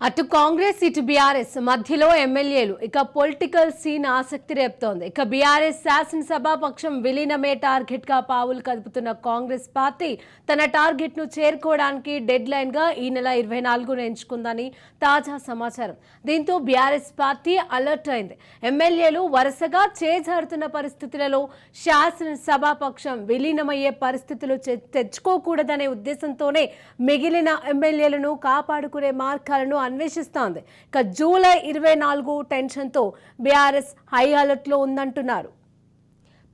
అటు కాంగ్రెస్ ఇటు బీఆర్ఎస్ మధ్యలో ఎమ్మెల్యేలు. ఇక పొలిటికల్ సీన్ ఆసక్తి రేపుతోంది. ఇక బీఆర్ఎస్ శాసనసభాపక్షం విలీనమే టార్గెట్గా పావులు కదుపుతున్న కాంగ్రెస్ పార్టీ తన టార్గెట్ను చేరుకోవడానికి డెడ్ లైన్గా ఈ నెల ఇరవై నాలుగున ఎంచుకుందని తాజా సమాచారం. దీంతో బీఆర్ఎస్ పార్టీ అలర్ట్ అయింది. ఎమ్మెల్యేలు వరుసగా చేజారుతున్న పరిస్థితులలో శాసనసభాపక్షం విలీనమయ్యే పరిస్థితులు తెచ్చుకోకూడదనే ఉద్దేశంతోనే మిగిలిన ఎమ్మెల్యేలను కాపాడుకునే మార్గాలను అన్వేషిస్తోంది. ఇక జూలై ఇరవై నాలుగు టెన్షన్తో బీఆర్ఎస్ హై అలర్ట్లో ఉందంటున్నారు.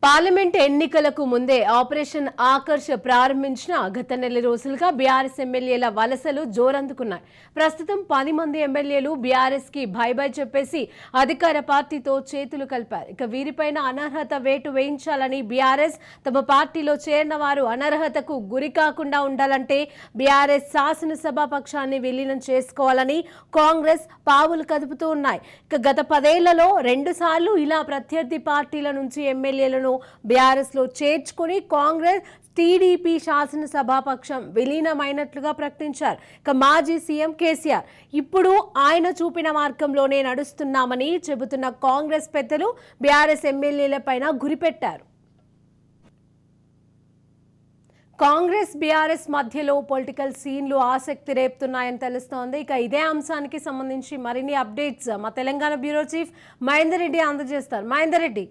పార్లమెంట్ ఎన్నికలకు ముందే ఆపరేషన్ ఆకర్ష్ ప్రారంభించిన గత నెల రోజులుగా బీఆర్ఎస్ ఎమ్మెల్యేల వలసలు జోరందుకున్నాయి. ప్రస్తుతం పది మంది ఎమ్మెల్యేలు బీఆర్ఎస్కి బై బై చెప్పేసి అధికార పార్టీతో చేతులు కలిపారు. ఇక వీరిపైన అనర్హత వేటు వేయించాలని బీఆర్ఎస్ తమ పార్టీలో చేరిన వారు అనర్హతకు గురి కాకుండా ఉండాలంటే బీఆర్ఎస్ శాసనసభ పక్షాన్ని విలీనం చేసుకోవాలని కాంగ్రెస్ పావులు కదుపుతూ ఉన్నాయి. ఇక గత పదేళ్ళలో రెండు సార్లు ఇలా ప్రత్యర్థి పార్టీల నుంచి ఎమ్మెల్యేలను బీఆర్ఎస్లో చేర్చుకుని కాంగ్రెస్ టీడీపీ శాసనసభాపక్షం విలీనమైనట్లుగా ప్రకటించారు. ఇక మాజీ సీఎం కేసీఆర్ ఇప్పుడు ఆయన చూపిన మార్గంలోనే నడుస్తున్నామని చెబుతున్న కాంగ్రెస్ పెద్దలు బీఆర్ఎస్ ఎమ్మెల్యేలపైన గురిపెట్టారు. కాంగ్రెస్ బీఆర్ఎస్ మధ్యలో పొలిటికల్ సీన్లు ఆసక్తి రేపుతున్నాయని తెలుస్తోంది. ఇక ఇదే అంశానికి సంబంధించి మరిన్ని అప్డేట్స్ మా తెలంగాణ బ్యూరో చీఫ్ మహేందర్ రెడ్డి అందజేస్తారు. మహేందర్ రెడ్డి.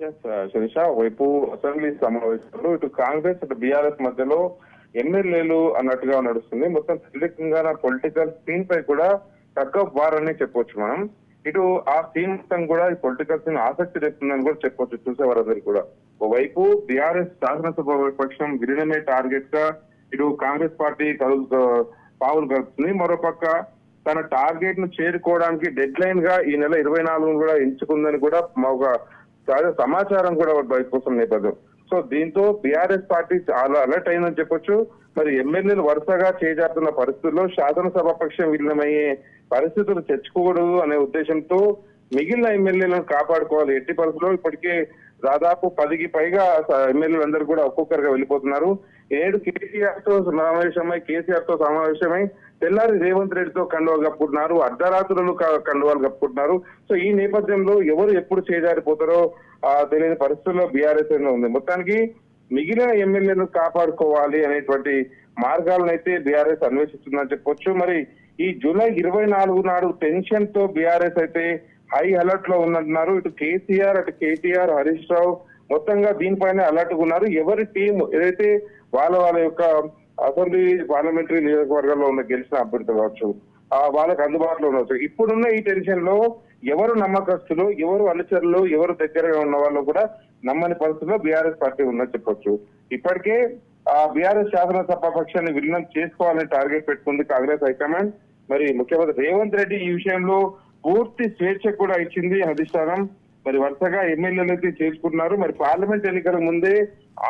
శిరీష uh, వైపు అసెంబ్లీ సమావేశాలు ఇటు కాంగ్రెస్ ఇటు బీఆర్ఎస్ మధ్యలో ఎమ్మెల్యేలు అన్నట్టుగా నడుస్తుంది. మొత్తం తెలంగాణ పొలిటికల్ సీన్ పై కూడా తక్కువ అనే చెప్పొచ్చు మనం. ఇటు ఆ సీన్ మొత్తం కూడా ఈ పొలిటికల్ సీన్ ఆసక్తి తెస్తుందని కూడా చెప్పొచ్చు చూసే వారందరూ కూడా. ఓవైపు బీఆర్ఎస్ శాసనసభ పక్షం విలీనమే టార్గెట్గా ఇటు కాంగ్రెస్ పార్టీ కలు పావులు కలుపుతుంది మరోపక్క తన టార్గెట్ను చేరుకోవడానికి డెడ్ లైన్గా ఈ నెల ఇరవై నాలుగు కూడా ఎంచుకుందని కూడా మా ఒక తాజా సమాచారం కూడా బయటకొస్తున్న నేపథ్యం సో దీంతో బీఆర్ఎస్ పార్టీ చాలా అలర్ట్ అయిందని చెప్పొచ్చు. మరి ఎమ్మెల్యేలు వరుసగా చేజారుతున్న పరిస్థితుల్లో శాసనసభ పక్షం విలీనమయ్యే పరిస్థితులు తెచ్చుకోకూడదు అనే ఉద్దేశంతో మిగిలిన ఎమ్మెల్యేలను కాపాడుకోవాలి ఎట్టి పరిస్థితుల్లో. ఇప్పటికే దాదాపు పదికి పైగా ఎమ్మెల్యేలు అందరూ కూడా ఒక్కొక్కరిగా వెళ్ళిపోతున్నారు. ఏడు కేసీఆర్తో సమావేశమై కేసీఆర్తో సమావేశమై తెల్లారి రేవంత్ రెడ్డితో కండువాలు కప్పుకుంటున్నారు అర్ధరాత్రులు కండువాలు కప్పుకుంటున్నారు. సో ఈ నేపథ్యంలో ఎవరు ఎప్పుడు చేజారిపోతారో తెలియని పరిస్థితుల్లో బీఆర్ఎస్ ఉంది. మొత్తానికి మిగిలిన ఎమ్మెల్యేను కాపాడుకోవాలి అనేటువంటి మార్గాలను అయితే బీఆర్ఎస్ అన్వేషిస్తుందని చెప్పొచ్చు. మరి ఈ జూలై ఇరవై నాలుగు నాడు టెన్షన్తో బీఆర్ఎస్ అయితే హై అలర్ట్లో ఉందంటున్నారు. ఇటు కేసీఆర్ అటు కేటీఆర్ హరీష్ రావు మొత్తంగా దీనిపైన అలర్ట్ ఉన్నారు. ఎవరి టీం ఏదైతే వాళ్ళ వాళ్ళ యొక్క అసెంబ్లీ పార్లమెంటరీ నియోజకవర్గాల్లో ఉన్న గెలిచిన అభ్యర్థులు కావచ్చు ఆ వాళ్ళకి అందుబాటులో ఉండవచ్చు ఇప్పుడున్న ఈ టెన్షన్లో ఎవరు నమ్మకస్తులు ఎవరు అనుచరులు ఎవరు దగ్గరగా ఉన్న వాళ్ళు కూడా నమ్మని పరిస్థితిలో బీఆర్ఎస్ పార్టీ ఉందని చెప్పొచ్చు. ఇప్పటికే ఆ బీఆర్ఎస్ శాసనసభ పక్షాన్ని విలీనం చేసుకోవాలని టార్గెట్ పెట్టుకుంది కాంగ్రెస్ హైకమాండ్. మరి ముఖ్యమంత్రి రేవంత్ రెడ్డి ఈ విషయంలో పూర్తి స్వేచ్ఛ కూడా ఇచ్చింది అధిష్టానం. మరి వరుసగా ఎమ్మెల్యేలు అయితే చేసుకుంటున్నారు మరి పార్లమెంట్ ఎన్నికల ముందే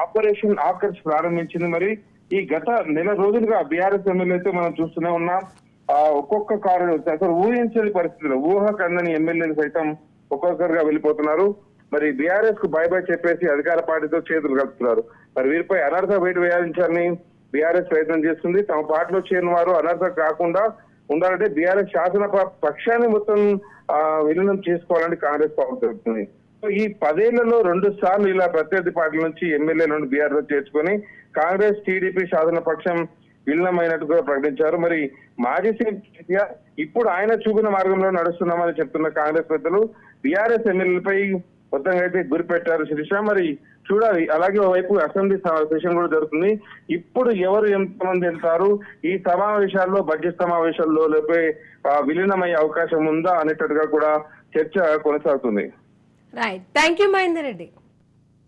ఆపరేషన్ ఆకర్ష్ ప్రారంభించింది. మరి ఈ గత నెల రోజులుగా బీఆర్ఎస్ ఎమ్మెల్యేతో మనం చూస్తూనే ఉన్నాం. ఆ ఒక్కొక్క కారు అసలు ఊహించని పరిస్థితులు. ఊహ కందని ఎమ్మెల్యేలు సైతం ఒక్కొక్కరుగా వెళ్ళిపోతున్నారు. మరి బీఆర్ఎస్కు బై బై చెప్పేసి అధికార పార్టీతో చేతులు కలుపుతున్నారు. మరి వీరిపై అనర్హ వేటు వేయాలని బీఆర్ఎస్ ప్రయత్నం చేస్తుంది. తమ పార్టీలో చేరిన వారు అనర్హ కాకుండా ఉండాలంటే బీఆర్ఎస్ శాసన పక్షాన్ని మొత్తం విలీనం చేసుకోవాలని కాంగ్రెస్ పార్టీ చెబుతుంది సో ఈ పదేళ్ళలో రెండు సార్లు ఇలా ప్రత్యర్థి పార్టీల నుంచి ఎమ్మెల్యేలను బీఆర్ఎస్ చేర్చుకొని కాంగ్రెస్ టీడీపీ శాసన పక్షం విలీనమైనట్టుగా ప్రకటించారు. మరి మాజీ సీఎం కేసీఆర్ ఇప్పుడు ఆయన చూపిన మార్గంలో నడుస్తున్నామని చెప్తున్న కాంగ్రెస్ పెద్దలు బీఆర్ఎస్ ఎమ్మెల్యేలపై మొత్తంగా అయితే గురిపెట్టారు శిరీష. మరి చూడాలి అలాగే ఓవైపు అసెంబ్లీ సమావేశం కూడా జరుగుతుంది. ఇప్పుడు ఎవరు ఎంతమంది వెళ్తారు? ఈ సమావేశాల్లో బడ్జెట్ సమావేశాల్లో లేపే విలీనమయ్యే అవకాశం ఉందా అనేటట్టుగా కూడా చర్చ కొనసాగుతుంది. Right thank you Mahender Reddy.